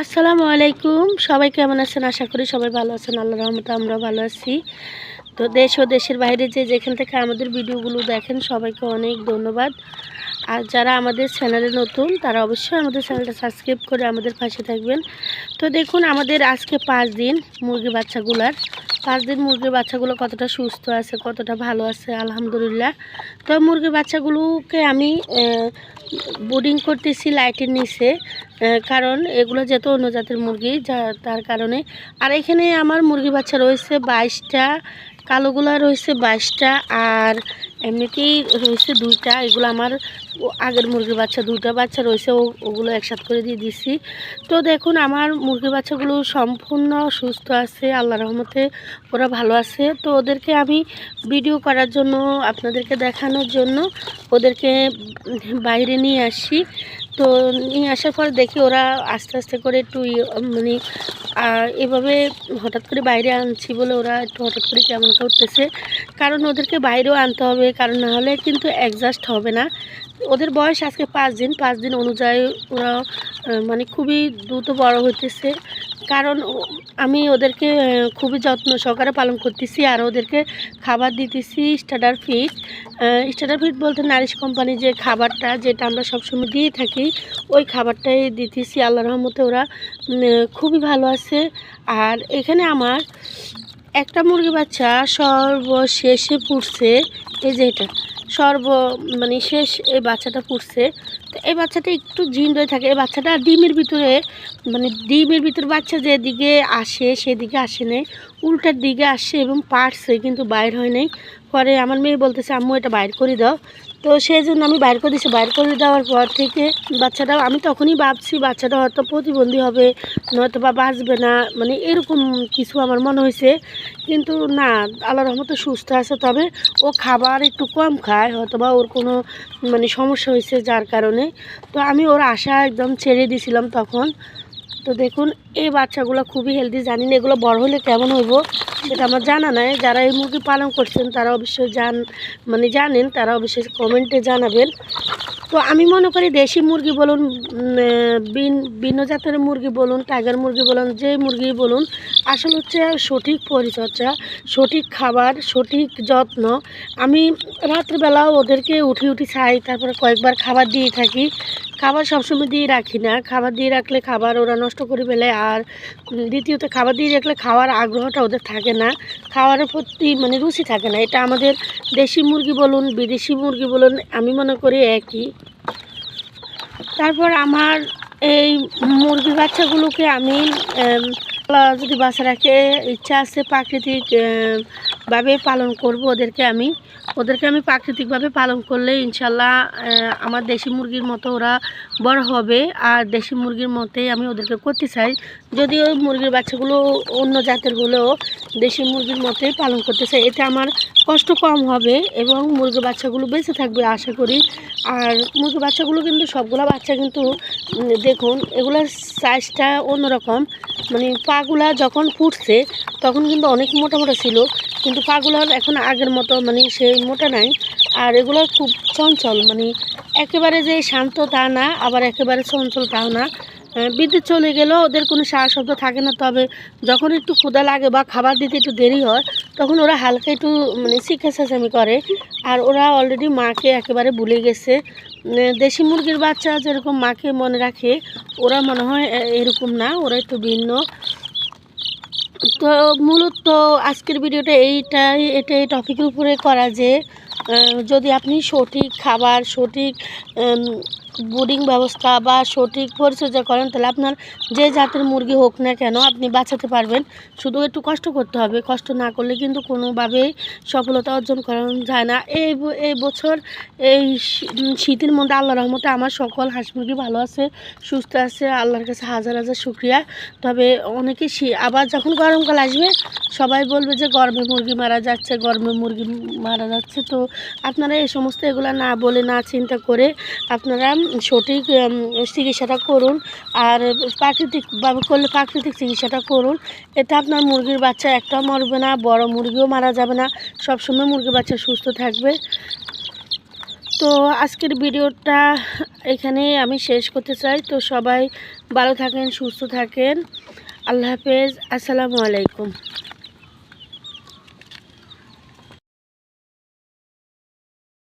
আসসালামু আলাইকুম। সবাই কেমন আছেন? আশা করি সবাই ভালো আছেন। আল্লাহ রহমতে আমরা ভালো আছি। তো দেশ ও দেশের বাইরে যে যেখান থেকে আমাদের ভিডিওগুলো দেখেন, সবাইকে অনেক ধন্যবাদ। আর যারা আমাদের চ্যানেলে নতুন, তারা অবশ্যই আমাদের চ্যানেলটা সাবস্ক্রাইব করে আমাদের পাশে থাকবেন। তো দেখুন, আমাদের আজকে পাঁচ দিন মুরগি বাচ্চাগুলার পাঁচ দিন মুরগির বাচ্চাগুলো কতটা সুস্থ আছে, কতটা ভালো আছে, আলহামদুলিল্লাহ। তো মুরগির বাচ্চাগুলোকে আমি বোর্ডিং করতেছি লাইটের নিচে কারণ এগুলো যেহেতু অন্য জাতের মুরগি, যা, তার কারণে। আর এখানে আমার মুরগি বাচ্চা রয়েছে বাইশটা কালোগুলা রয়েছে বাইশটা আর এমনিতেই রয়েছে দুইটা। এগুলো আমার আগের মুরগির বাচ্চা, দুইটা বাচ্চা রয়েছে ওগুলো একসাথে করে দিয়ে দিছি। তো দেখুন, আমার মুরগির বাচ্চাগুলো সম্পূর্ণ সুস্থ আছে আল্লাহ রহমতে ওরা ভালো আছে। তো ওদেরকে আমি ভিডিও করার জন্য, আপনাদেরকে দেখানোর জন্য ওদেরকে বাইরে নিয়ে আসি। তো নিয়ে আসার পর দেখি ওরা আস্তে আস্তে করে একটু ইয়ে, মানে এভাবে হঠাৎ করে বাইরে আনছি বলে ওরা একটু হঠাৎ করে কেমন করতেছে। কারণ ওদেরকে বাইরেও আনতে হবে কারণ না হলে কিন্তু অ্যাডজাস্ট হবে না। ওদের বয়স আজকে পাঁচ দিন পাঁচ দিন অনুযায়ী ওরা মানে খুবই দ্রুত বড় হইতেছে। কারণ আমি ওদেরকে খুবই যত্ন সহকারে পালন করতেছি আর ওদেরকে খাবার দিতেছি স্টার্টার ফিড। স্টার্টার ফিড বলতে নারিশ কোম্পানি যে খাবারটা যেটা আমরা সবসময় দিয়ে থাকি, ওই খাবারটাই দিতেছি। আল্লাহ রহমতে ওরা খুবই ভালো আছে। আর এখানে আমার একটা মুরগি বাচ্চা সর্বশেষে পুড়ছে। এই যে এটা। সর্ব মানে শেষ এই বাচ্চাটা পুড়ছে তো এই বাচ্চাটা একটু জিন হয়ে থাকে। এই বাচ্চাটা ডিমের ভিতরে মানে ডিমের ভিতরে বাচ্চা যেদিকে আসে, সেদিকে আসে নাই। উল্টার দিকে আসে এবং পারছে, কিন্তু বাইর হয় নাই। পরে আমার মেয়ে বলতেছে, আম্মু, এটা বাইর করে দাও। তো সেই জন্য আমি বাইর করে দিয়েছি বাইর করে দেওয়ার পর থেকে বাচ্চাটা, আমি তখনই ভাবছি বাচ্চাটা হয়তো প্রতিবন্ধী হবে নয়তো বা বাঁচবে না মানে এরকম কিছু আমার মনে হয়েছে। কিন্তু না, আল্লাহ রহমতে সুস্থ আছে। তবে ও খাবার একটু কম খায় হয়তো বা ওর কোনো মানে সমস্যা হয়েছে যার কারণে। তো আমি ওর আশা একদম ছেড়ে দিয়েছিলাম তখন। তো দেখুন, এই বাচ্চাগুলো খুবই হেলদি জানি না এগুলো বড় হলে কেমন হইব। সেটা আমার জানা নাই। যারা এই মুরগি পালন করছেন, তারা অবশ্যই জান মানে জানেন, তারা অবশ্যই কমেন্টে জানাবেন। তো আমি মনে করি দেশি মুরগি বলুন ভিন্ন জাতের মুরগি বলুন টাইগার মুরগি বলুন, যে মুরগি বলুন, আসল হচ্ছে সঠিক পরিচর্যা, সঠিক খাবার, সঠিক যত্ন। আমি রাত্রেবেলা ওদেরকে উঠি উঠি খাই, তারপরে কয়েকবার খাবার দিয়ে থাকি। খাবার সবসময় দিয়ে রাখি না। খাবার দিয়ে রাখলে খাবার ওরা নষ্ট করে ফেলে আর দ্বিতীয়ত খাবার দিয়ে রাখলে খাওয়ার আগ্রহটা ওদের থাকে না। খাওয়ারের প্রতি মানে রুচি থাকে না। এটা আমাদের দেশি মুরগি বলুন, বিদেশি মুরগি বলুন, আমি মনে করি একই। তারপর আমার এই মুরগি বাচ্চাগুলোকে আমি যদি বাসা রাখে ইচ্ছা আছে প্রাকৃতিক ভাবে পালন করব ওদেরকে আমি। ওদেরকে আমি প্রাকৃতিকভাবে পালন করলে ইনশাল্লাহ আমার দেশি মুরগির মতো ওরা বড় হবে। আর দেশি মুরগির মতোই আমি ওদেরকে করতে চাই। যদিও মুরগির বাচ্চাগুলো অন্য জাতের হলেও দেশি মুরগির মতোই পালন করতে চাই। এতে আমার কষ্ট কম হবে এবং মুরগির বাচ্চাগুলো বেঁচে থাকবে আশা করি। আর মুরগির বাচ্চাগুলো কিন্তু সবগুলো বাচ্চা কিন্তু দেখুন এগুলোর সাইজটা অন্যরকম। মানে পাগুলা যখন ফুটছে, তখন কিন্তু অনেক মোটা মোটা ছিল। কিন্তু পাগুলার এখন আগের মতো মানে সেই মোটা নাই। আর এগুলো খুব চঞ্চল মানে একেবারে যে শান্ত তা না, আবার একেবারে চঞ্চল তাও না। বিদ্যুৎ চলে গেলেও ওদের কোনো সারা শব্দ থাকে না, তবে যখন একটু ক্ষুদা লাগে বা খাবার দিতে একটু দেরি হয়, তখন ওরা হালকা একটু মানে শিক্ষা চেঁচামি করে। আর ওরা অলরেডি মাকে একেবারে ভুলে গেছে। দেশি মুরগির বাচ্চা যেরকম মাকে মনে রাখে, ওরা মনে হয় এরকম না ওরা একটু ভিন্ন। তো মূলত আজকের ভিডিওটা এইটাই, এটাই টপিকের উপরে করা যে যদি আপনি সঠিক খাবার, সঠিক বোর্ডিং ব্যবস্থা বা সঠিক পরিচর্যা করেন, তাহলে আপনার যে জাতের মুরগি হোক না কেন আপনি বাঁচাতে পারবেন। শুধু একটু কষ্ট করতে হবে, কষ্ট না করলে কিন্তু কোনোভাবেই সফলতা অর্জন করা যায় না। এই এই বছর এই শীতের মধ্যে আল্লাহ রহমতে আমার সকল হাঁস মুরগি ভালো আছে, সুস্থ আছে, আল্লাহর কাছে হাজার হাজার শুক্রিয়া। তবে অনেকে আবার যখন গরমকাল আসবে, সবাই বলবে যে গরমে মুরগি মারা যাচ্ছে গরমে মুরগি মারা যাচ্ছে। তো আপনারা এই সমস্ত এগুলো না বলে, না চিন্তা করে আপনারা সঠিক চিকিৎসাটা করুন আর প্রাকৃতিকভাবে করলে প্রাকৃতিক চিকিৎসাটা করুন। এতে আপনার মুরগির বাচ্চা একটাও মরবে না, বড় মুরগিও মারা যাবে না। সবসময় মুরগির বাচ্চা সুস্থ থাকবে। তো আজকের ভিডিওটা এখানে আমি শেষ করতে চাই। তো সবাই ভালো থাকেন, সুস্থ থাকেন। আল্লাহ হাফেজ। আসসালামু আলাইকুম।